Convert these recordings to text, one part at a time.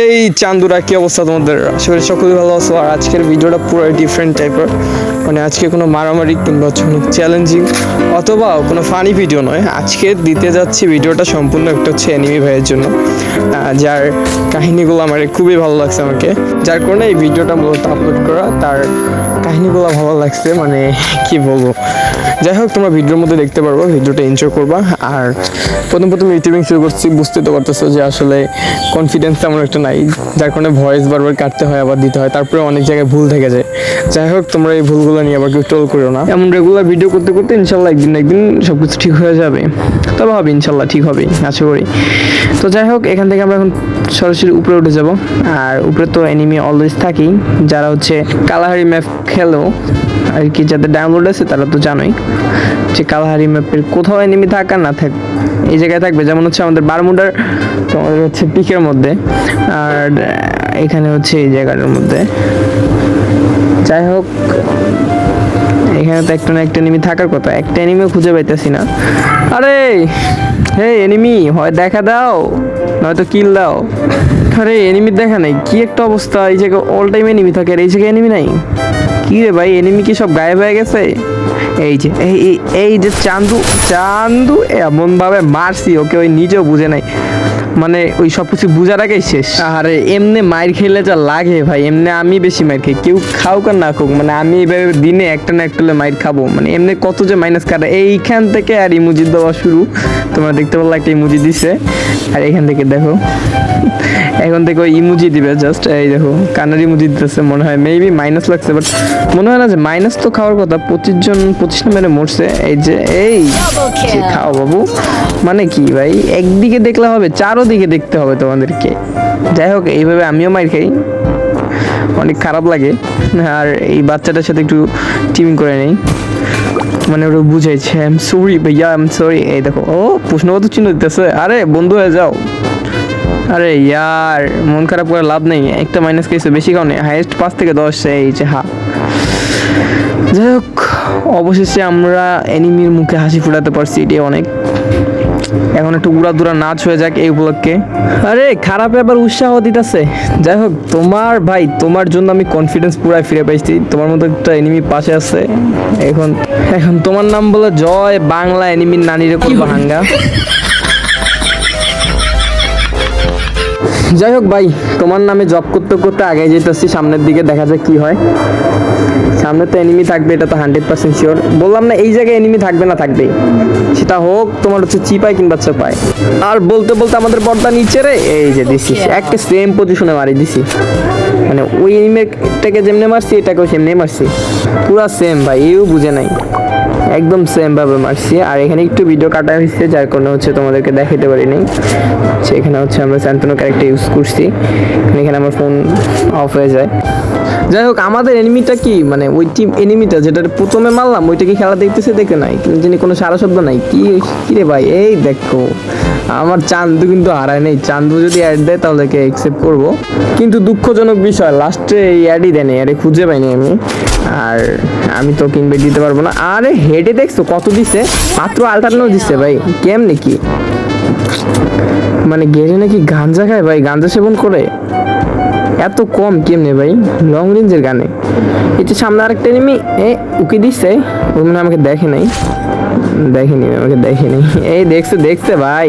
এই চান্দুরা, কি অবস্থা তোমাদের? আশা করি সকলেই ভালো আছো। আর আজকের ভিডিওটা পুরো ডিফারেন্ট টাইপের মানে আজকে কোনো মারামারি কিংবা হচ্ছে কোনো চ্যালেঞ্জিং অথবা কোনো ফানি ভিডিও নয়। আজকে দিতে যাচ্ছি ভিডিওটা সম্পূর্ণ একটা হচ্ছে অ্যানিমি ভাইয়ের জন্য। যার কাহিনীগুলো আমার খুবই ভালো লাগছে আমাকে। যার কারণে এই ভিডিওটা মূলত আপলোড করা, তার কাহিনীগুলো ভালো লাগছে। মানে কি বলব? যাই হোক, তোমরা ভিডিওর মধ্যে দেখতে পারব, ভিডিওটা এনজয় করবা। আর প্রথম প্রথম ইউটিউবিং শুরু করছি বুঝতে তো পারতেছো যে আসলে কনফিডেন্স তেমন একটা নাই। যার কারণে ভয়েস বারবার কাটতে হয়, আবার দিতে হয়। তারপরে অনেক জায়গায় ভুল থেকে যায়। যাই হোক, তোমরা এই ভুলগুলো নিয়ে আবার কেউ টোল করো না। এমন রেগুলার ভিডিও করতে করতে ইনশাল্লাহ একদিন একদিন সব কিছু ঠিক হয়ে যাবে। তবে হবে, ইনশাল্লাহ ঠিক হবে, আশা করি। তো যাই হোক, এখান থেকে আমরা এখন সরাসরি উপরে উঠে যাব। আর উপরে তো এনিমি অলওয়েজ থাকেই। যারা হচ্ছে কালাহারি ম্যাপ খেলো, আর কি যাদের ডাউনলোড আছে তারা তো জানোই যে কালাহারি ম্যাপের কোথাও এনিমি থাক না থাক। এই জায়গায় থাকবে, যেমন হচ্ছে আমাদের বারমুডার, তোমাদের হচ্ছে পিকের মধ্যে, আর এখানে হচ্ছে এই জায়গাটার মধ্যে। যাই হোক, এখানে তো একটা না একটা এনিমি থাকার কথা, একটা এনিমিও খুঁজে পাইতেছি না। আরে হে এনিমি হয় দেখা দাও, নয়তো কিল দাও। আরে এনিমির দেখা নাই, কি একটা অবস্থা, এই জায়গায় অল টাইম এনিমি থাকে, আর এই জায়গায় এনিমি নাই? কি রে ভাই এনিমি কি সব গায়েব হয়ে গেছে? এই যে, এই, এই- যে চান্দু চান্দু এমন ভাবে মারছি, ওকে ওই নিজেও বুঝে নাই। মানে ওই সব কিছু বুঝার আগেই শেষ। আরে এমনি মায়ের খেলে যা লাগে ভাই, এমনি আমি বেশি মায়ের খাই, কেউ খাওক আর না খাওক মানে আমি এভাবে দিনে একটা না একটা মাইর খাব মানে এমনি কত যে মাইনাস কাটা, এইখান থেকে আর ইমুজি দেওয়া শুরু। তোমরা দেখতে পারলে একটা ইমুজি দিছে। আর এখান থেকে দেখো এখন থেকে ওই ইমুজি দিবে জাস্ট এই দেখো কানার ইমুজি দিতেছে মনে হয় মেবি মাইনাস লাগছে বাট মনে হয় না যে মাইনাস তো খাওয়ার কথা পঁচিশ জন পঁচিশ নম্বরে মরছে এই যে এই খাও বাবু। মানে কি ভাই একদিকে দেখলে হবে চারো দিকে দেখতে হবে তোমাদেরকে। যাই হোক এইভাবে আমিও মাইর খাই। অনেক খারাপ লাগে। আর এই বাচ্চাটার সাথে একটু টিমিং করে নেই। মানে ওরা বুঝাইছে আই এম সরি ভাইয়া আই এম সরি এই দেখো, ও, প্রশ্নগত চিহ্ন দিতেছে। আরে, বন্ধু হয়ে যাও। আরে, ইয়ার, মন খারাপ করে লাভ নেই। একটা মাইনাস কেসে বেশি নেই হাইয়েস্ট পাঁচ থেকে দশ, এই যে হা। যাই হোক, অবশেষে আমরা এনিমির মুখে হাসি ফুটাতে পারছি এটি অনেক। এখন একটু উড়া দুরা নাচ হয়ে যাক এই উপলক্ষে। আরে, খারাপে আবার উৎসাহ দিতেছে। যাই হোক, তোমার ভাই, তোমার জন্য আমি কনফিডেন্স পুরাই ফিরে পাইছি। তোমার মতো একটা এনিমি পাশে আছে। এখন এখন তোমার নাম বলে জয় বাংলা এনিমির নানিরে করব হাঙ্গা। যাই হোক ভাই তোমার নামে জব করতে করতে আগে যেতেছি সামনের দিকে দেখা যাক কি হয়। সামনে তো এনিমি থাকবে এটা তো হান্ড্রেড পার্সেন্ট শিওর বললাম না এই জায়গায় এনিমি থাকবে না থাকবে। সেটা হোক তোমার হচ্ছে চিপাই কিংবা চাপাই। আর বলতে বলতে আমাদের পর্দা নিচে রে এই যে দিছি একটা সেম পজিশনে মারি দিছি। মানে ওই এনিমিটাকে যেমনি মারছি এটাকেও সেমনি মারছি। পুরা সেম ভাই এও বুঝে নাই। একদম সেমভাবে মারছি। আর এখানে একটু ভিডিও কাটা হয়েছে, যার কারণে হচ্ছে তোমাদেরকে দেখাতে পারিনি। সেখানে হচ্ছে আমরা স্যান্তনো ক্যারেক্টার ইউজ করছি। এখানে আমার ফোন অফ হয়ে যায়। যাই হোক, আমাদের এনিমিটা কি? মানে ওই টিম এনিমিটা যেটা প্রথমে মারলাম, ওইটা কি খেলা দেখতেছে দেখে নাই? কিন্তু যিনি কোনো সারা শব্দ নাই কি রে ভাই? এই দেখো। আমার চান্দু কিন্তু হারায় নেই। চান্দু যদি অ্যাড দেয় তাহলে কে অ্যাকসেপ্ট করব? কিন্তু দুঃখজনক বিষয় লাস্টে এই অ্যাডই দেয়নি আরে খুঁজে পাইনি আমি। আর আমি তো কিনবে দিতে পারব না। আরে হেডে দেখছ কত দিছে? মাত্র আল্টারনেও দিচ্ছে ভাই, কেমনি কি? মানে গেলে নাকি গাঞ্জা খায় ভাই, গাঞ্জা সেবন করে। এত কম কেমনে ভাই? লং রেঞ্জের গানে। যে সামনে আরেকটা এনিমি এ, উকি দিচ্ছে ও মনে আমাকে দেখে নাই। দেখেনি আমাকে দেখেনি এই দেখছে দেখছে ভাই।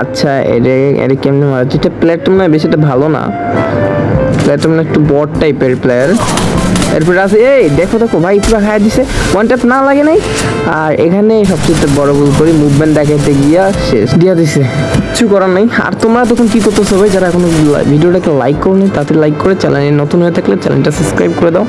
আচ্ছা এটা এটা কেমনে মারা এটা প্ল্যাটফর্ম না, বেশি একটা ভালো না। প্ল্যাটফর্ম একটু বট টাইপের প্লেয়ার এরপরে আছে, এই দেখো দেখো, ভাই, পুরো হায় দিছে। ওয়ান ট্যাপ না লাগে নাই। আর এখানে সবচেয়ে বড় ভুল করি মুভমেন্ট দেখাইতে গিয়া শেষ। দিয়া দিছে। কিছু করার নাই। আর তোমরা তখন কি করতেছো ভাই? যারা এখনও ভিডিওটাকে লাইক করো নি তাতে লাইক করে চ্যানেলে নতুন হয়ে থাকলে চ্যানেলটা সাবস্ক্রাইব করে দাও।